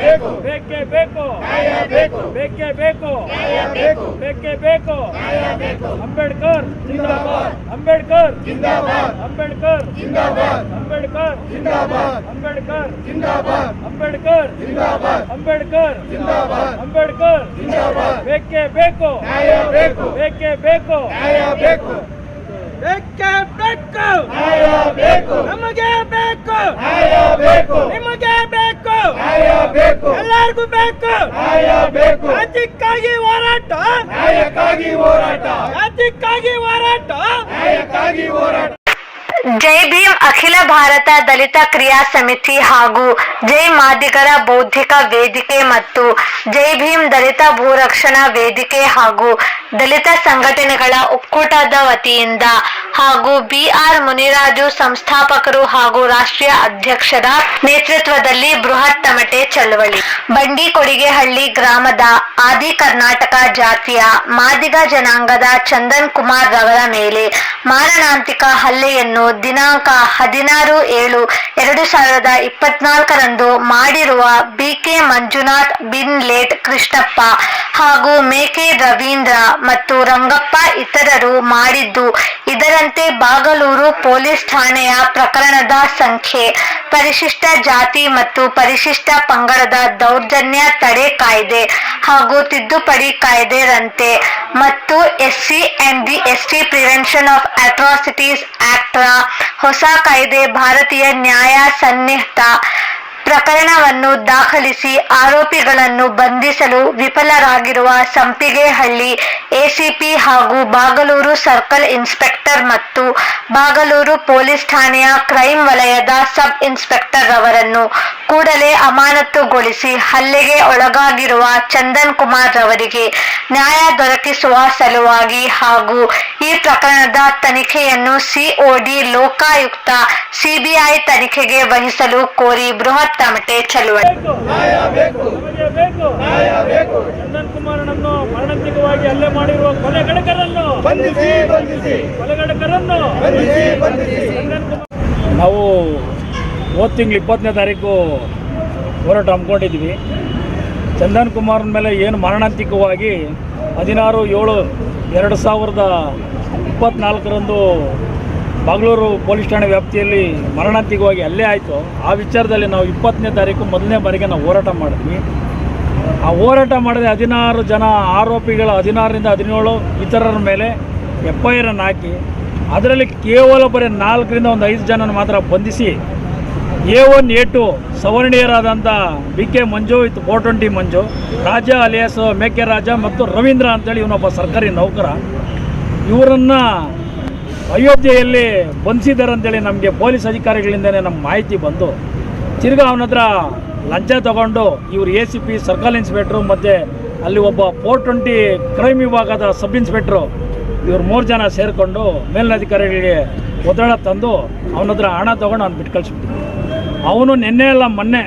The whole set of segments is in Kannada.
ಬೇಕು ಬೇಕೇ ಬೇಕು ನ್ಯಾಯ ಬೇಕು ಬೇಕೇ ಬೇಕು ನ್ಯಾಯ ಬೇಕು ಬೇಕೇ ಬೇಕು ನ್ಯಾಯ ಬೇಕು ಅಂಬೇಡ್ಕರ್. ಜಿಂದಾಬಾದ್. ಅಂಬೇಡ್ಕರ್. ಜಿಂದಾಬಾದ್. ಅಂಬೇಡ್ಕರ್. ಜಿಂದಾಬಾದ್. ಅಂಬೇಡ್ಕರ್. ಜಿಂದಾಬಾದ್. ಅಂಬೇಡ್ಕರ್. ಜಿಂದಾಬಾದ್. ಅಂಬೇಡ್ಕರ್. ಜಿಂದಾಬಾದ್. ಅಂಬೇಡ್ಕರ್. ಜಿಂದಾಬಾದ್. ಅಂಬೇಡ್ಕರ್. ಜಿಂದಾಬಾದ್. ಬೇಕೇ ಬೇಕು ನ್ಯಾಯ ಬೇಕು ಬೇಕೇ ಬೇಕು ನ್ಯಾಯ ಬೇಕು ಬೇಕೇ ಬೇಕು ನ್ಯಾಯ ಬೇಕು ನಮಗೆ ಬೇಕು. ನ್ಯಾಯ ನಿಮಗೆ ನ್ಯಾಯ ಬೇಕು ಎಲ್ಲರಿಗೂ ಬೇಕು. ನ್ಯಾಯ ಬೇಕು ರಾಜ್ಯಕ್ಕಾಗಿ ಹೋರಾಟ. ನ್ಯಾಯಕ್ಕಾಗಿ ಹೋರಾಟ. ರಾಜ್ಯಕ್ಕಾಗಿ ಹೋರಾಟ. ನ್ಯಾಯಕ್ಕಾಗಿ ಹೋರಾಟ. ಜೈ ಭೀಮ್ ಅಖಿಲ ಭಾರತ ದಲಿತ ಕ್ರಿಯಾ ಸಮಿತಿ ಹಾಗೂ ಜೈ ಮಾದಿಗರ ಬೌದ್ಧಿಕ ವೇದಿಕೆ ಮತ್ತು ಜೈ ಭೀಮ್ ದಲಿತ ಭೂರಕ್ಷಣಾ ವೇದಿಕೆ ಹಾಗೂ ದಲಿತ ಸಂಘಟನೆಗಳ ಒಕ್ಕೂಟದ ವತಿಯಿಂದ ಹಾಗೂ ಬಿಆರ್ ಮುನಿರಾಜು ಸಂಸ್ಥಾಪಕರು ಹಾಗೂ ರಾಷ್ಟ್ರೀಯ ಅಧ್ಯಕ್ಷರ ನೇತೃತ್ವದಲ್ಲಿ ಬೃಹತ್ ತಮಟೆ ಚಳವಳಿ. ಬಂಡಿಕೊಡಿಗೆಹಳ್ಳಿ ಗ್ರಾಮದ ಆದಿ ಕರ್ನಾಟಕ ಜಾತಿಯ ಮಾದಿಗ ಜನಾಂಗದ ಚಂದನ್ ಕುಮಾರ್ ರವರ ಮೇಲೆ ಮಾರಣಾಂತಿಕ ಹಲ್ಲೆಯನ್ನು ದಿನಾಂಕ ಹದಿನಾರು ಏಳು ಎರಡು ಸಾವಿರದ ಇಪ್ಪತ್ನಾಲ್ಕರಂದು ಮಾಡಿರುವ ಬಿಕೆ ಮಂಜುನಾಥ್ ಬಿನ್ ಲೇಟ್ ಕೃಷ್ಣಪ್ಪ ಹಾಗೂ ಮೇಕೆ ರವೀಂದ್ರ ಮತ್ತು ರಂಗಪ್ಪ ಇತರರು ಮಾಡಿದ್ದು. ಇದರಂತೆ ಬಾಗಲೂರು ಪೊಲೀಸ್ ಠಾಣೆಯ ಪ್ರಕರಣದ ಸಂಖ್ಯೆ, ಪರಿಶಿಷ್ಟ ಜಾತಿ ಮತ್ತು ಪರಿಶಿಷ್ಟ ಪಂಗಡದ ದೌರ್ಜನ್ಯ ತಡೆ ಕಾಯ್ದೆ ಹಾಗೂ ತಿದ್ದುಪಡಿ ಕಾಯ್ದೆರಂತೆ ಮತ್ತು SC and the ST prevention of atrocities act ಹೊಸ ಕಾಯ್ದೆ ಭಾರತೀಯ ನ್ಯಾಯ ಸನ್ನಿಹಿತ ಪ್ರಕರಣವನ್ನು ದಾಖಲಿಸಿ ಆರೋಪಿಗಳನ್ನು ಬಂಧಿಸಲು ವಿಫಲರಾಗಿರುವ ಸಂಪಿಗೆಹಳ್ಳಿ ಎಸಿಪಿ ಹಾಗೂ ಬಾಗಲೂರು ಸರ್ಕಲ್ ಇನ್ಸ್ಪೆಕ್ಟರ್ ಮತ್ತು ಬಾಗಲೂರು ಪೊಲೀಸ್ ಠಾಣೆಯ ಕ್ರೈಂ ವಲಯದ ಸಬ್ ಇನ್ಸ್ಪೆಕ್ಟರ್ ರವರನ್ನು ಕೂಡಲೇ ಅಮಾನತುಗೊಳಿಸಿ ಹಲ್ಲೆಗೆ ಒಳಗಾಗಿರುವ ಚಂದನ್ ಕುಮಾರ್ ರವರಿಗೆ ನ್ಯಾಯ ದೊರಕಿಸುವ ಸಲುವಾಗಿ ಹಾಗೂ ಈ ಪ್ರಕರಣದ ತನಿಖೆಯನ್ನು ಸಿಒಡಿ ಲೋಕಾಯುಕ್ತ ಸಿಬಿಐ ತನಿಖೆಗೆ ವಹಿಸಲು ಕೋರಿ ಬೃಹತ್ ತಮಟೆ ಚಳುವಳಿ. ಬೇಕು ನ್ಯಾಯ ಬೇಕು ನ್ಯಾಯ ಬೇಕು. ಚಂದನ್ ಕುಮಾರನನ್ನು ಮಾರಣಾಂತಿಕವಾಗಿ ಹಲ್ಲೆ ಮಾಡಿರುವ ಕೊಲೆಗಡಕರನ್ನು ಬಂಧಿಸಿ ಬಂಧಿಸಿ. ಕೊಲೆಗಡಕರನ್ನು ಬಂಧಿಸಿ ಬಂಧಿಸಿ. ನಾವು ಹೋದ ತಿಂಗಳು ಇಪ್ಪತ್ತನೇ ತಾರೀಕು ಹೋರಾಟ ಹಮ್ಮಿಕೊಂಡಿದ್ವಿ. ಚಂದನ್ ಕುಮಾರ್ನ ಮೇಲೆ ಏನು ಮರಣಾಂತಿಕವಾಗಿ ಹದಿನಾರು, ಏಳು, ಎರಡು ಸಾವಿರದ ಇಪ್ಪತ್ನಾಲ್ಕರಂದು ಬಾಗ್ಲೂರು ಪೊಲೀಸ್ ಠಾಣೆ ವ್ಯಾಪ್ತಿಯಲ್ಲಿ ಮರಣಾಂತಿಕವಾಗಿ ಅಲ್ಲೇ ಆಯಿತು. ಆ ವಿಚಾರದಲ್ಲಿ ನಾವು ಇಪ್ಪತ್ತನೇ ತಾರೀಕು ಮೊದಲನೇ ಬಾರಿಗೆ ನಾವು ಹೋರಾಟ ಮಾಡಿದ್ವಿ. ಆ ಹೋರಾಟ ಮಾಡಿದ ಹದಿನಾರು ಜನ ಆರೋಪಿಗಳ ಹದಿನಾರರಿಂದ ಹದಿನೇಳು ಇತರರ ಮೇಲೆ ಎಫ್ ಐ ಆರನ್ನು ಹಾಕಿ, ಅದರಲ್ಲಿ ಕೇವಲ ಬರೀ ನಾಲ್ಕರಿಂದ ಒಂದು ಐದು ಜನನ ಮಾತ್ರ ಬಂಧಿಸಿ ಎ ಒನ್ ಎ ಟು ಸವರ್ಣೀಯರಾದಂಥ ಬಿ ಕೆ ಮಂಜು, ಇತ್ತು four twenty Manju. Raja alias, ಮೇಕೆ ರಾಜ ಮತ್ತು ರವೀಂದ್ರ ಅಂತೇಳಿ ಇವನೊಬ್ಬ ಸರ್ಕಾರಿ ನೌಕರ. ಇವರನ್ನು ಅಯೋಧ್ಯೆಯಲ್ಲಿ ಬಂಧಿಸಿದ್ದಾರೆ ಅಂತೇಳಿ ನಮಗೆ ಪೊಲೀಸ್ ಅಧಿಕಾರಿಗಳಿಂದಲೇ ನಮ್ಮ ಮಾಹಿತಿ ಬಂದು ತಿರ್ಗಾ ಅವನ ಹತ್ರ ಲಂಚ ತಗೊಂಡು ಇವರು A C P circle inspector ಮತ್ತು ಅಲ್ಲಿ ಒಬ್ಬ ಫೋರ್ ಟ್ವೆಂಟಿ ಕ್ರೈಮ್ ವಿಭಾಗದ ಸಬ್ ಇನ್ಸ್ಪೆಕ್ಟ್ರು ಇವ್ರು ಮೂರು ಜನ ಸೇರಿಕೊಂಡು ಮೇಲಧಿಕಾರಿಗಳಿಗೆ ಒತ್ತಡ ತಂದು ಅವನ ಹತ್ರ ಹಣ ತೊಗೊಂಡು ಅವ್ನು ಬಿಟ್ಟು ಕಳಿಸ್ಬಿಟ್ಟಿದ್ವಿ ಅವನು ನಿನ್ನೆ ಅಲ್ಲ, ಮೊನ್ನೆ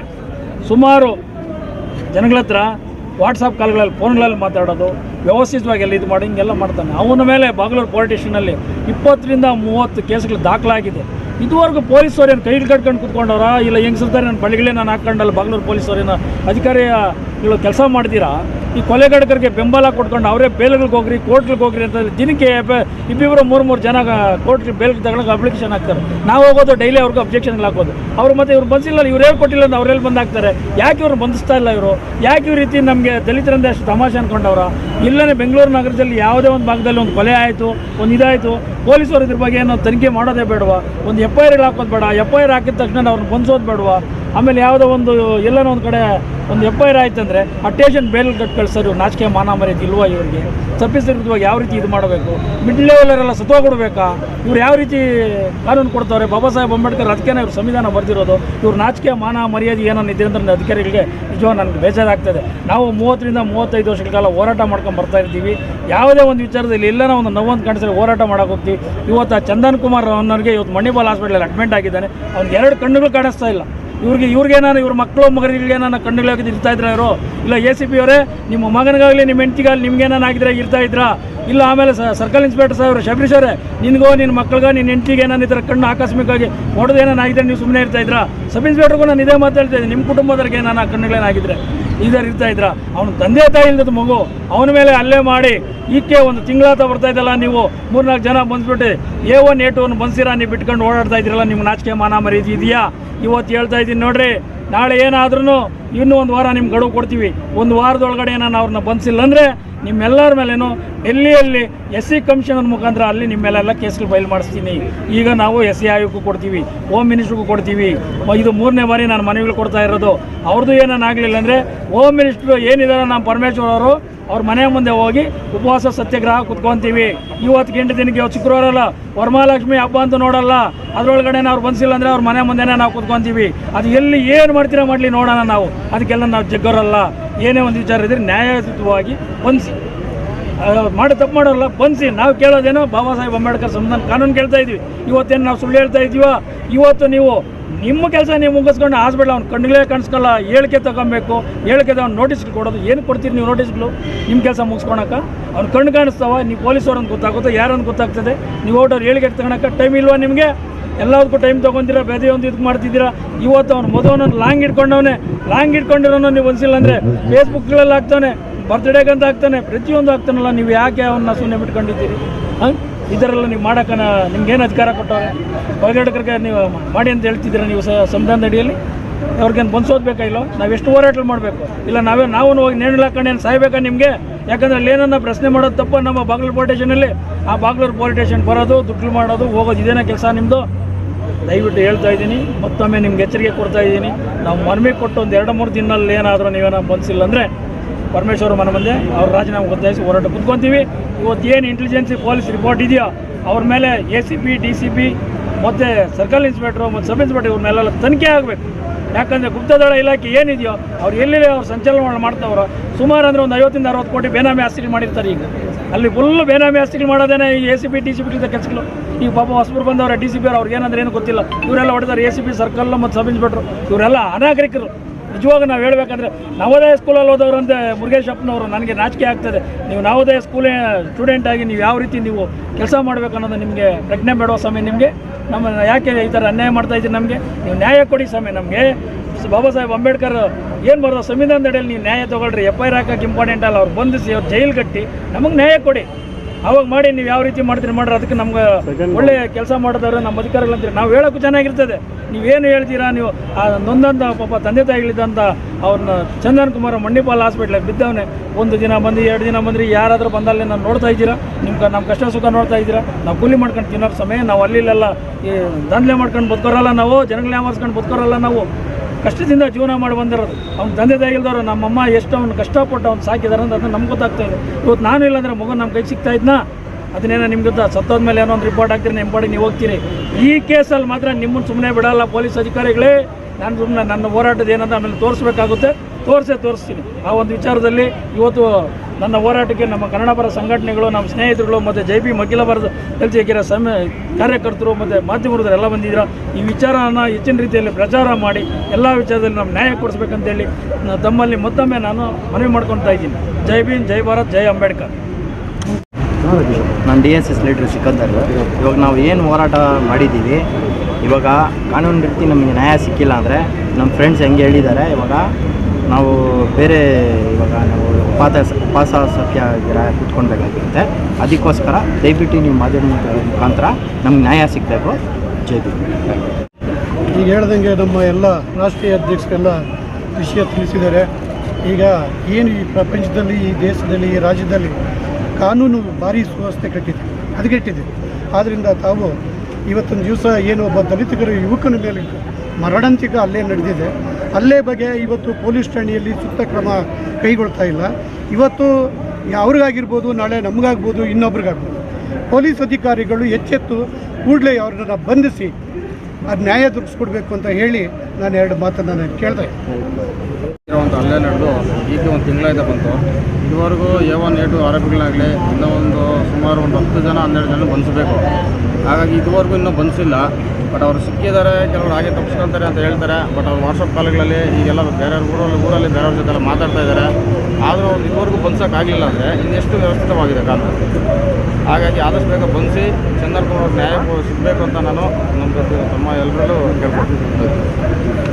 ಸುಮಾರು ಜನಗಳ ಹತ್ರ ವಾಟ್ಸಪ್ ಕಾಲ್ಗಳಲ್ಲಿ ಫೋನ್ಗಳಲ್ಲಿ ಮಾತಾಡೋದು, ವ್ಯವಸ್ಥಿತವಾಗಿ ಎಲ್ಲ ಇದು ಮಾಡಿ, ಹಿಂಗೆಲ್ಲ ಮಾಡ್ತಾನೆ. ಅವನ ಮೇಲೆ ಬಾಗಲೂರು ಪೊಲಿಟಿಷನಲ್ಲಿ ಇಪ್ಪತ್ತರಿಂದ ಮೂವತ್ತು ಕೇಸ್ಗಳು ದಾಖಲಾಗಿದೆ. ಇದುವರೆಗೂ ಪೊಲೀಸರು ಏನು ಕೈಲಿ ಕಟ್ಕೊಂಡು ಕುತ್ಕೊಂಡವ್ರ? ಇಲ್ಲ ಹೆಂಗಸರ್ತಾರೆ ನನ್ನ ಬಳಿಗಳೇ ನಾನು ಹಾಕ್ಕೊಂಡಲ್ಲ, ಬಾಗಲೂರು ಪೊಲೀಸರೇನ ಅಧಿಕಾರಿಗಳು ಕೆಲಸ ಮಾಡ್ತೀರಾ? ಈ ಕೊಲೆಗಡಕರಿಗೆ ಬೆಂಬಲ ಕೊಟ್ಕೊಂಡು ಅವರೇ ಬೇಲ್ಗಳಿಗೆ ಹೋಗ್ರಿ, ಕೋರ್ಟ್ಗಳಿಗೆ ಹೋಗ್ರಿ ಅಂತ ದಿನಕ್ಕೆ ಇಬ್ಬಿಬ್ಬರು ಮೂರು ಮೂರು ಜನ ಕೋರ್ಟ್ ಬೇಲ್ಗೆ ತಗೊಳಕ್ಕೆ ಅಪ್ಲಿಕೇಶನ್ ಹಾಕ್ತಾರೆ. ನಾವು ಹೋಗೋದು ಡೈಲಿ ಅವ್ರಿಗೆ ಅಬ್ಜೆಕ್ಷನ್ಗಳು ಹಾಕೋದು. ಅವ್ರು ಮತ್ತೆ ಇವ್ರು ಬಂದಿಲ್ಲ ಇವ್ರು ಕೊಟ್ಟಿಲ್ಲ ಅಂತ ಅವ್ರೆಲ್ಲಿ ಬಂದಾಗ್ತಾರೆ ಯಾಕೆ ಇವ್ರು ಬಂಧಿಸ್ತಾ ಇಲ್ಲ ಇವರು? ಯಾಕೆ ಈ ರೀತಿ ನಮಗೆ ದಲಿತರಂದೇ ಅಷ್ಟು ತಮಾಷೆ ಅನ್ಕೊಂಡವ್ರ? ಇಲ್ಲೇ ಬೆಂಗಳೂರು ನಗರದಲ್ಲಿ ಯಾವುದೇ ಒಂದು ಭಾಗದಲ್ಲಿ ಒಂದು ಕೊಲೆ ಆಯಿತು, ಒಂದು ಇದಾಯಿತು. ಪೊಲೀಸರು ಇದ್ರ ಬಗ್ಗೆ ಏನೋ ತನಿಖೆ ಮಾಡೋದೇ ಬೇಡವಾ? ಒಂದು ಎಫ್ ಐ ಆರ್ ಹಾಕೋದು ಬೇಡ. ಎಫ್ ಐ ಆರ್ ಹಾಕಿದ ತಕ್ಷಣ ಅವ್ರನ್ನ ಬಂಧಿಸೋದು ಬೇಡವಾ? ಆಮೇಲೆ ಯಾವುದೋ ಒಂದು ಎಲ್ಲನೋ ಒಂದು ಕಡೆ ಒಂದು ಎಫ್ ಐ ಆರ್ ಆಯ್ತಂದರೆ, ಆ ಟೇಷನ್ ಬೇಲ್ ಕಟ್ ಇವ್ರು ನಾಚಿಕೆ ಮಾನ ಮರ್ಯಾದೆ ಇಲ್ವಾ ಇವರಿಗೆ ತಪ್ಪಿಸಿರುವಾಗ ಯಾವ ರೀತಿ ಇದು ಮಾಡಬೇಕು? ಮಿಡ್ ಲೆವೆಲರೆಲ್ಲ ಕೊಡಬೇಕಾ ಇವ್ರು ಯಾವ ರೀತಿ ಕಾನೂನು ಕೊಡ್ತಾರೆ ಬಾಬಾ ಸಾಹೇಬ್ ಅಂಬೇಡ್ಕರ್ ಅದಕ್ಕೆ ಇವ್ರು ಸಂವಿಧಾನ ಬರೆದಿರೋದು. ಇವ್ರು ನಾಚಿಕೆ ಮಾನ ಮರ್ಯಾದೆ ಏನೋ ಇದೆ ಅಂದ್ರೆ ಅಧಿಕಾರಿಗಳಿಗೆ ನಿಜವಾಗ ನನಗೆ ಬೇಜಾರಾಗ್ತದೆ. ನಾವು ಮೂವತ್ತರಿಂದ ಮೂವತ್ತೈದು ವರ್ಷಗಳ ಕಾಲ ಹೋರಾಟ ಮಾಡ್ಕೊಂಡು ಬರ್ತಾ ಇರ್ತೀವಿ. ಯಾವುದೇ ಒಂದು ವಿಚಾರದಲ್ಲಿ ಎಲ್ಲನ ಒಂದು ನೋವೊಂದು ಕಾಣಿಸಿದ್ರೆ ಹೋರಾಟ ಮಾಡಕ್ಕೆ ಹೋಗ್ತೀವಿ. ಇವತ್ತು ಚಂದನ್ ಕುಮಾರ್ ಅವನಿಗೆ ಇವತ್ತು ಮಣಿಪಾಲ್ ಹಾಸ್ಪಿಟಲಲ್ಲಿ ಅಡ್ಮಿಂಟ್ ಆಗಿದ್ದಾನೆ. ಅವ್ನಿಗೆ ಎರಡು ಕಣ್ಣುಗಳು ಕಾಣಿಸ್ತಾ ಇಲ್ಲ. ಇವ್ರಿಗೆ ಇವ್ರಿಗೇನಾನ ಇವ್ರ ಮಕ್ಕಳು ಮಗನಿಗೆ ಏನಾನ ಕಣ್ಣುಗಳಾಗಿದ್ದು ಇರ್ತಾ ಇದ್ರ ಇವರು ಇಲ್ಲ ಎ ಸಿ ಪಿ ಅವರೇ, ನಿಮ್ಮ ಮಗನಿಗಾಗಲಿ, ನಿಮ್ಮ ಹೆಂಡತಿಗಾಗಲಿ ನಿಮ್ಗೇನಾನ ಆಗಿದ್ರೆ ಇರ್ತಾ ಇದ್ರಾ? ಇಲ್ಲ, ಆಮೇಲೆ ಸರ್ಕಲ್ ಇನ್ಸ್ಪೆಕ್ಟರ್ ಸಾಹೇಬ್ರು, ಶಬರೀಶ್ ಅವರೇ, ನಿನಗೋ ನಿನ್ನ ಮಕ್ಕಳಿಗೆ ನಿನ್ನ ಹೆಂಡತಿಗೆ ಏನಾನ ಈ ಥರ ಕಣ್ಣು ಆಕಸ್ಮಿಕವಾಗಿ ಹೊಡೆದು ನೀವು ಸುಮ್ಮನೆ ಇರ್ತಾ ಇದ್ರಾ? ಸಬ್ ಇನ್ಸ್ಪೆಕ್ಟರ್ಗೂ ನಾನು ಇದೇ ಮಾತಾಡ್ತಾ ಇದ್ದೀನಿ ನಿಮ್ಮ ಕುಟುಂಬದವ್ರಿಗೆ ನಾನು ಕಣ್ಣುಗಳೇನಾಗಿದ್ರೆ ಇದರ ಇರ್ತಾ ಇದ್ರ? ಅವನ ತಂದೆ ತಾಯಿ ಇಲ್ಲದ ಮಗು, ಅವನ ಮೇಲೆ ಅಲ್ಲೇ ಮಾಡಿ ಈಕೆ ಒಂದು ತಿಂಗಳಾತ ಬರ್ತಾ ಇದ್ದಲ್ಲ, ನೀವು ಮೂರ್ನಾಲ್ಕು ಜನ ಬಂದ್ಬಿಟ್ಟು ಎ ಒನ್, ಎ ಟು ಅನ್ನು ಬಂದಿರ ನೀವು ಬಿಟ್ಕೊಂಡು ಓಡಾಡ್ತಾ ಇದ್ದೀರಲ್ಲ ನಿಮ್ಮ ನಾಚಿಕೆ, ಮಾನ ಮರೀತಿ ಇದೆಯಾ? ಇವತ್ತು ಹೇಳ್ತಾ ಇದ್ದೀನಿ ನೋಡ್ರಿ ನಾಳೆ ಏನಾದ್ರೂ ಇನ್ನೂ ಒಂದು ವಾರ ನಿಮ್ಗೆ ಗಡುವು ಕೊಡ್ತೀವಿ. ಒಂದು ವಾರದೊಳಗಡೆ ನಾನು ಅವ್ರನ್ನ ಬಂದಿಲ್ಲ ಅಂದರೆ ನಿಮ್ಮೆಲ್ಲರ ಮೇಲೇನು ಡೆಲ್ಲಿಯಲ್ಲಿ ಎಸ್ ಸಿ ಕಮಿಷನರ್ ಮುಖಾಂತರ ಅಲ್ಲಿ ನಿಮ್ಮೆಲ್ಲ ಕೇಸ್ಗಳು ಫೈಲ್ ಮಾಡಿಸ್ತೀನಿ. ಈಗ ನಾವು ಎಸ್ ಸಿ ಆಯೋಗಕ್ಕೂ ಕೊಡ್ತೀವಿ, ಹೋಮ್ ಮಿನಿಸ್ಟ್ರಿಗೂ ಕೊಡ್ತೀವಿ. ಇದು ಮೂರನೇ ಬಾರಿ ನಾನು ಮನವಿಗಳು ಕೊಡ್ತಾ ಇರೋದು. ಅವ್ರದ್ದು ಏನೇನು ಆಗಲಿಲ್ಲ ಅಂದರೆ ಹೋಮ್ ಮಿನಿಸ್ಟ್ರು ಏನಿದ್ದಾರೆ ನಮ್ಮ ಪರಮೇಶ್ವರ್ ಅವರು ಅವ್ರ ಮನೆ ಮುಂದೆ ಹೋಗಿ ಉಪವಾಸ ಸತ್ಯಾಗ್ರಹ ಕುತ್ಕೊಂತೀವಿ. ಇವತ್ತು ಗಂಟೆ ದಿನಕ್ಕೆ ಇವತ್ತು ಶುಕ್ರವಾರ ಅಲ್ಲ ವರಮಹಾಲಕ್ಷ್ಮಿ ಹಬ್ಬ ಅಂತ ನೋಡಲ್ಲ. ಅದರೊಳಗಡೆ ಅವ್ರು ಬಂದಿಲ್ಲ ಅಂದರೆ ಅವ್ರ ಮನೆ ಮುಂದೆನೇ ನಾವು ಕುತ್ಕೊಂತೀವಿ. ಅದು ಎಲ್ಲಿ ಏನು ಮಾಡ್ತೀರಾ ಮಾಡಲಿ ನೋಡೋಣ ನಾವು. ಅದಕ್ಕೆಲ್ಲ ನಾವು ಜಗ್ಗೋರಲ್ಲ. ಏನೇ ಒಂದು ವಿಚಾರ ಇದ್ರೆ ನ್ಯಾಯಯುತವಾಗಿ ಬಂದಿಸಿ. ಮಾಡಿ ತಪ್ಪು ಮಾಡೋಲ್ಲ ಬಂದಿಸಿ. ನಾವು ಕೇಳೋದೇನೋ ಬಾಬಾ ಸಾಹೇಬ್ ಅಂಬೇಡ್ಕರ್ ಸಂವಿಧಾನ ಕಾನೂನು ಕೇಳ್ತಾ ಇದೀವಿ. ಇವತ್ತೇನು ನಾವು ಸುಳ್ಳು ಹೇಳ್ತಾ ಇದೀವ? ಇವತ್ತು ನೀವು ನಿಮ್ಮ ಕೆಲಸ ನೀವು ಮುಗಿಸ್ಕೊಂಡು ಹಾಸ್ಪಿಟ್ಲ್ ಅವ್ನು ಕಣ್ಣುಗಳೇ ಕಾಣಿಸ್ಕೊಳ್ಳ ಹೇಳಿಕೆ ತಗೊಬೇಕು, ಹೇಳಿಕೆ ಅವ್ನು ನೋಟಿಸ್ಗಳು ಕೊಡೋದು, ಏನು ಕೊಡ್ತೀರಿ ನೀವು ನೋಟಿಸ್ಗಳು ನಿಮ್ಮ ಕೆಲಸ ಮುಗಿಸ್ಕೊಳಕ್ಕೆ ಅವ್ನು ಕಣ್ಣು ಕಾಣಿಸ್ತಾವ, ನೀವು ಪೊಲೀಸವ್ರನ್ನ ಗೊತ್ತಾಗುತ್ತೆ ಯಾರನ್ನು ಗೊತ್ತಾಗ್ತದೆ? ನೀವು ಔಟವ್ರು ಹೇಳಿಕೆ ತಗೊಳಕ ಟೈಮ್ ಇಲ್ವಾ ನಿಮಗೆ? ಎಲ್ಲದಕ್ಕೂ ಟೈಮ್ ತೊಗೊಂತೀರಾ ಒಂದು ಇದಕ್ಕೆ ಮಾಡ್ತಿದ್ದೀರಾ? ಇವತ್ತು ಅವ್ನು ಮದುವನೊಂದು ಲಾಂಗ್ ಇಟ್ಕೊಂಡವನೆ ಲಾಂಗ್ ಇಟ್ಕೊಂಡಿರೋನು ನೀವು ಒಂದ್ಸಿಲ್ಲ ಅಂದರೆ ಫೇಸ್ಬುಕ್ಗಳಲ್ಲಿ ಹಾಕ್ತಾನೆ ಬರ್ತ್ಡೇಗಂತ ಹಾಕ್ತಾನೆ ಪ್ರತಿಯೊಂದು ಹಾಕ್ತಾನಲ್ಲ, ನೀವು ಯಾಕೆ ಅವನ್ನ ಸುಮ್ಮನೆ ಬಿಟ್ಕೊಂಡಿದ್ದೀರಿ? ಹಾಂ? ಇದರೆಲ್ಲ ನೀವು ಮಾಡೋಕೆ ನಿಮ್ಗೇನು ಅಧಿಕಾರ ಕೊಟ್ಟವ್ರೆ? ಪರ್ಯಾಟಕರಿಗೆ ನೀವು ಮಾಡಿ ಅಂತ ಹೇಳ್ತಿದ್ದೀರಾ ನೀವು ಸಹ ಸಂವಿಧಾನದ ಅಡಿಯಲ್ಲಿ ಅವ್ರಿಗೇನು ಬಂದ್ಸೋದ್ಬೇಕಾಗಿಲ್ಲ ನಾವು ಎಷ್ಟು ಹೋರಾಟ ಮಾಡಬೇಕು? ಇಲ್ಲ ನಾವೇ ನಾವು ಹೋಗಿ ನೇಣು ಹಾಕೊಂಡು ಏನು ಸಾಯ್ಬೇಕಾ ನಿಮಗೆ? ಯಾಕಂದರೆ ಅಲ್ಲಿ ಏನನ್ನ ಪ್ರಶ್ನೆ ಮಾಡೋದು ತಪ್ಪ ನಮ್ಮ ಬಾಗ್ಲೂರು ಪೊಲೀಸ್ ಸ್ಟೇಷನಲ್ಲಿ. ಆ ಬಾಗ್ಲೂರು ಪೊಲೀಸ್ ಸ್ಟೇಷನ್ ಬರೋದು, ದುಡ್ಡು ಮಾಡೋದು, ಹೋಗೋದು ಇದೇನೇ ಕೆಲಸ ನಿಮ್ಮದು ದಯವಿಟ್ಟು ಹೇಳ್ತಾ ಇದ್ದೀನಿ, ಮತ್ತೊಮ್ಮೆ ನಿಮ್ಗೆ ಎಚ್ಚರಿಕೆ ಕೊಡ್ತಾ ಇದ್ದೀನಿ. ನಾವು ಮನವಿ ಕೊಟ್ಟು ಒಂದು ಎರಡು ಮೂರು ದಿನದಲ್ಲಿ ಏನಾದರೂ ನೀವೇನೋ ಬಂದಿಲ್ಲ ಅಂದರೆ ಪರಮೇಶ್ವರ ಮನೆ ಮುಂದೆ ಅವ್ರ ರಾಜೀನಾಮೆ ಒತ್ತಾಯಿಸಿ ಹೋರಾಟ ಕುತ್ಕೊತೀವಿ. ಇವತ್ತು ಏನು ಇಂಟೆಲಿಜೆನ್ಸಿ ಪೊಲೀಸ್ ರಿಪೋರ್ಟ್ ಇದೆಯೋ ಅವ್ರ ಮೇಲೆ A C P D C P ಮತ್ತು ಸರ್ಕಲ್ ಇನ್ಸ್ಪೆಕ್ಟ್ರು ಮತ್ತು ಸಬ್ ಇನ್ಸ್ಪೆಕ್ಟರ್ ಇವ್ರ ಮೇಲೆಲ್ಲ ತನಿಖೆ ಆಗಬೇಕು. ಯಾಕಂದರೆ ಗುಪ್ತದಳ ಇಲಾಖೆ ಏನಿದೆಯೋ ಅವ್ರು ಎಲ್ಲೆಲ್ಲಿ ಅವ್ರು ಸಂಚಲನ ಮಾಡ್ತಾವ್ರೋ, ಸುಮಾರು ಅಂದರೆ ಒಂದು ಐವತ್ತಿಂದ ಅರವತ್ತು ಕೋಟಿ ಬೇನಾಮಿ ಆಸ್ತಿಗಳು ಮಾಡಿರ್ತಾರೆ ಈಗ. ಅಲ್ಲಿ ಫುಲ್ ಬೇನಾಮಿ ಆಸ್ತಿಗಳು ಮಾಡೋದೇನೆ ಈ A C P D C P ಕೆಲಸಗಳು. ಈಗ ಪಾಪ ಹೊಸಬರು ಬಂದವ್ರೆ ಡಿ ಸಿ ಪಿ ಅವ್ರಿಗೆ ಏನಂದ್ರೆ ಏನು ಗೊತ್ತಿಲ್ಲ. ಇವರೆಲ್ಲ ಹೊಡೆದಾರೆ ಎ ಸಿ ಪಿ ಸರ್ಕಲ್ ಮತ್ತು ಸಬ್ ಇನ್ಸ್ಪೆಕ್ಟ್ರು ಇವರೆಲ್ಲ ಅನಾಗರಿಕರು. ನಿಜವಾಗ ನಾವು ಹೇಳಬೇಕಂದ್ರೆ ನವೋದಯ ಸ್ಕೂಲಲ್ಲಿ ಹೋದವರಂತೆ ಮುರುಗೇಶ್ ಮುರುಗೇಶಪ್ಪನವರು ನನಗೆ ನಾಚಿಕೆ ಆಗ್ತದೆ. ನೀವು ನವೋದಯ ಸ್ಕೂಲೇ ಸ್ಟೂಡೆಂಟ್ ಆಗಿ ನೀವು ಯಾವ ರೀತಿ ನೀವು ಕೆಲಸ ಮಾಡಬೇಕು ಅನ್ನೋದು ನಿಮಗೆ ಪ್ರಜ್ಞೆ ಬೇಡೋ ಸಮಯ ನಿಮಗೆ. ನಮ್ಮ ಯಾಕೆ ಈ ಥರ ಅನ್ಯಾಯ ಮಾಡ್ತಾ ಇದ್ದೀರಿ ನಮಗೆ? ನೀವು ನ್ಯಾಯ ಕೊಡಿ ಸಮಯ ನಮಗೆ. ಬಾಬಾ ಸಾಹೇಬ್ ಅಂಬೇಡ್ಕರ್ ಏನು ಬರೋದು ಸಂವಿಧಾನದಡಿಯಲ್ಲಿ ನೀವು ನ್ಯಾಯ ತೊಗೊಳ್ರಿ, ಎಫ್ ಐ ಆರ್ ಇಂಪಾರ್ಟೆಂಟ್ ಅಲ್ಲ, ಅವ್ರು ಬಂಧಿಸಿ ಅವ್ರು ಜೈಲು ಕಟ್ಟಿ ನಮಗೆ ನ್ಯಾಯ ಕೊಡಿ. ಅವಾಗ ಮಾಡಿ ನೀವು ಯಾವ ರೀತಿ ಮಾಡ್ತೀರಿ ಮಾಡ್ರಿ ಅದಕ್ಕೆ ನಮ್ಗೆ ಒಳ್ಳೆ ಕೆಲಸ ಮಾಡಿದವರು ನಮ್ಮ ಅಧಿಕಾರಿಗಳು ಅಂತೀರಿ. ನಾವು ಹೇಳೋಕ್ಕೂ ಚೆನ್ನಾಗಿರ್ತದೆ. ನೀವೇನು ಹೇಳ್ತೀರಾ ನೀವು ಆ ನೊಂದಂತ ಪಾಪ ತಂದೆ ತಾಯಿಗಳಿದ್ದಂಥ ಅವ್ರನ್ನ ಚಂದನ್ ಕುಮಾರ್ ಮಂಡಿಪಾಲ್ ಹಾಸ್ಪಿಟ್ಲಿಗೆ ಬಿದ್ದವನೆ. ಒಂದು ದಿನ ಬಂದು ಎರಡು ದಿನ ಬಂದ್ರಿ ಯಾರಾದರೂ ಬಂದಲ್ಲಿ ನಾನು ನೋಡ್ತಾ ಇದ್ದೀರಾ? ನಿಮ್ಗೆ ನಮ್ಮ ಕಷ್ಟ ಸುಖ ನೋಡ್ತಾ ಇದ್ದೀರಾ? ನಾವು ಕೂಲಿ ಮಾಡ್ಕೊಂಡು ತಿನ್ನೋ ಸಮಯ ನಾವು ಅಲ್ಲಿ ಇಲ್ಲೆಲ್ಲ ಈ ದಂಧೆ ಮಾಡ್ಕೊಂಡು ಬದುಕೋರಲ್ಲ ನಾವು ಜನಗಳನ್ನ ಮಾಡಿಸ್ಕೊಂಡು ಬದುಕೋರಲ್ಲ ನಾವು. ಕಷ್ಟದಿಂದ ಜೀವನ ಮಾಡಿ ಬಂದಿರೋದು. ಅವ್ನ ತಂದೆ ತಾಯಿಲ್ದವ್ರು ನಮ್ಮಮ್ಮ ಎಷ್ಟು ಅವ್ನು ಕಷ್ಟಪಟ್ಟು ಅವ್ನು ಸಾಕಿದಾರೆ ಅಂತ ಅದನ್ನು ನಮ್ಗೆ ಗೊತ್ತಾಗ್ತಾ ಇದೆ ಇವತ್ತು ನಾನು ಇಲ್ಲಾಂದ್ರೆ ಮಗು ನಮ್ಮ ಕೈ ಸಿಗ್ತಾ ಇದ್ನಾ? ಅದನ್ನೇನೋ ನಿಮ್ಗೆ ಗೊತ್ತಾ ಸತ್ತೋದ್ಮೇಲೆ ಏನೋ ಒಂದು ರಿಪೋರ್ಟ್ ಹಾಕ್ತೀರಿ ನಿಮ್ಮ ಪಾಡಿಗೆ ನೀವು ಹೋಗ್ತೀರಿ. ಈ ಕೇಸಲ್ಲಿ ಮಾತ್ರ ನಿಮ್ಮನ್ನು ಸುಮ್ಮನೆ ಬಿಡಲ್ಲ ಪೊಲೀಸ್ ಅಧಿಕಾರಿಗಳೇ. ನಾನು ಸುಮ್ಮನೆ ನನ್ನ ಹೋರಾಟದ ಏನಂತ ಆಮೇಲೆ ತೋರಿಸ್ಬೇಕಾಗುತ್ತೆ. ತೋರಿಸೇ ತೋರಿಸ್ತೀನಿ. ಆ ಒಂದು ವಿಚಾರದಲ್ಲಿ ಇವತ್ತು ನನ್ನ ಹೋರಾಟಕ್ಕೆ ನಮ್ಮ ಕನ್ನಡ ಪರ ಸಂಘಟನೆಗಳು, ನಮ್ಮ ಸ್ನೇಹಿತರುಗಳು ಮತ್ತು ಜೈ ಬಿ ಮಗ್ಗಿಲ ಭಾರತ ಹಾಕಿರ ಸಮ, ಕಾರ್ಯಕರ್ತರು ಮತ್ತು ಮಾಧ್ಯಮದವರು ಎಲ್ಲ ಬಂದಿದ್ದೀರ? ಈ ವಿಚಾರನ ಹೆಚ್ಚಿನ ರೀತಿಯಲ್ಲಿ ಪ್ರಚಾರ ಮಾಡಿ ಎಲ್ಲ ವಿಚಾರದಲ್ಲಿ ನಮ್ಮ ನ್ಯಾಯ ಕೊಡಿಸ್ಬೇಕಂತೇಳಿ ತಮ್ಮಲ್ಲಿ ಮತ್ತೊಮ್ಮೆ ನಾನು ಮನವಿ ಮಾಡ್ಕೊತಾ ಇದ್ದೀನಿ. ಜೈ ಭೀಮ್, ಜೈ ಭಾರತ್, ಜೈ ಅಂಬೇಡ್ಕರ್. ನಾನು D S S leader Sikandar ಇವಾಗ ನಾವು ಏನು ಹೋರಾಟ ಮಾಡಿದ್ದೀವಿ, ಇವಾಗ ಕಾನೂನು ರೀತಿ ನಮಗೆ ನ್ಯಾಯ ಸಿಕ್ಕಿಲ್ಲ ಅಂದರೆ ನಮ್ಮ ಫ್ರೆಂಡ್ಸ್ ಹೆಂಗೆ ಹೇಳಿದ್ದಾರೆ, ಇವಾಗ ನಾವು ಬೇರೆ ಇವಾಗ ನಾವು ಉಪಾಸ ಪಾಸಾಸಕ್ಕೆ ಕೂತ್ಕೊಳ್ಬೇಕಾಗಿರುತ್ತೆ. ಅದಕ್ಕೋಸ್ಕರ ದಯವಿಟ್ಟು ನೀವು ಮಾಧ್ಯಮ ಮುಖಾಂತರ ನಮ್ಗೆ ನ್ಯಾಯ ಸಿಗಬೇಕು. ಜೈ ಬಿ ಈಗ ಹೇಳ್ದಂಗೆ ನಮ್ಮ ಎಲ್ಲ ರಾಷ್ಟ್ರೀಯ ಅಧ್ಯಕ್ಷರೆಲ್ಲ ವಿಷಯ ತಿಳಿಸಿದ್ದಾರೆ. ಈಗ ಏನು ಈ ಪ್ರಪಂಚದಲ್ಲಿ, ಈ ದೇಶದಲ್ಲಿ, ಈ ರಾಜ್ಯದಲ್ಲಿ ಕಾನೂನು ಭಾರಿ ಸುವ್ಯವಸ್ಥೆ ಕಟ್ಟಿದೆ. ಹದಗೆಟ್ಟಿದೆ ಆದ್ದರಿಂದ ತಾವು ಇವತ್ತೊಂದು ದಿವಸ ಏನು ಒಬ್ಬ ದಲಿತಗರು ಯುವಕನ ಮೇಲೆ ಮರಣಾಂತಿಕ ಅಲ್ಲೇ ನಡೆದಿದೆ. ಅಲ್ಲೇ ಬಗ್ಗೆ ಇವತ್ತು ಪೊಲೀಸ್ ಠಾಣೆಯಲ್ಲಿ ಸೂಕ್ತ ಕ್ರಮ ಕೈಗೊಳ್ತಾ ಇಲ್ಲ. ಇವತ್ತು ಅವ್ರಿಗಾಗಿರ್ಬೋದು, ನಾಳೆ ನಮಗಾಗ್ಬೋದು, ಇನ್ನೊಬ್ರಿಗಾಗ್ಬೋದು. ಪೊಲೀಸ್ ಅಧಿಕಾರಿಗಳು ಎಚ್ಚೆತ್ತು ಕೂಡಲೇ ಅವ್ರನ್ನ ಬಂಧಿಸಿ, ಅದು ನ್ಯಾಯ ದೊರಕಿಸ್ಕೊಡ್ಬೇಕು ಅಂತ ಹೇಳಿ ನಾನು ಎರಡು ಮಾತನ್ನು ನಾನು ಕೇಳ್ದೆ. ಒಂದು ಹಲ್ಲೆ ನಡೆದು ಈಗ ಒಂದು ತಿಂಗಳಾಯ್ತು ಬಂತು. ಇದುವರೆಗೂ ಎ ಒನ್, ಎ ಟು ಆರೋಪಿಗಳಾಗಲಿ ಇನ್ನೂ ಒಂದು ಸುಮಾರು ಒಂದು ಹತ್ತು ಜನ, ಹನ್ನೆರಡು ಜನ ಬಂಧಿಸಬೇಕು ಹಾಗಾಗಿ ಇದುವರೆಗೂ ಇನ್ನೂ ಬಂಧಿಸಿಲ್ಲ ಬಟ್ ಅವರು ಸಿಕ್ಕಿದ್ದಾರೆ, ಕೆಲವರು ಹಾಗೆ ತಪ್ಪಿಸ್ಕೊಳ್ತಾರೆ ಅಂತ ಹೇಳ್ತಾರೆ. ಬಟ್ ಅವ್ರು ವಾಟ್ಸಪ್ ಕಾಲ್ಗಳಲ್ಲಿ ಈಗೆಲ್ಲ ಬೇರೆ ಊರಲ್ಲಿ ಊರಲ್ಲಿ ಬೇರೆಯವ್ರ ಜೊತೆ ಎಲ್ಲ ಮಾತಾಡ್ತಾ ಇದ್ದಾರೆ. ಆದರೂ ಅವ್ರು ಇದುವರೆಗೂ ಬಂಧಿಸೋಕ್ಕಾಗಲಿಲ್ಲ ಅಂದರೆ ಇನ್ನೆಷ್ಟು ವ್ಯವಸ್ಥಿತವಾಗಿದೆ ಕಾನೂನು. ಹಾಗಾಗಿ ಆದಷ್ಟು ಬೇಗ ಬಂಧಿಸಿ ಚಂದನ್ ಕುಮಾರ್ ನ್ಯಾಯ ಸಿಗಬೇಕು ಅಂತ ನಾನು ನಮ್ಮ ತಮ್ಮ ಎಲ್ಲರಲ್ಲೂ ಕೇಳ್ಕೊಳ್ತೀನಿ.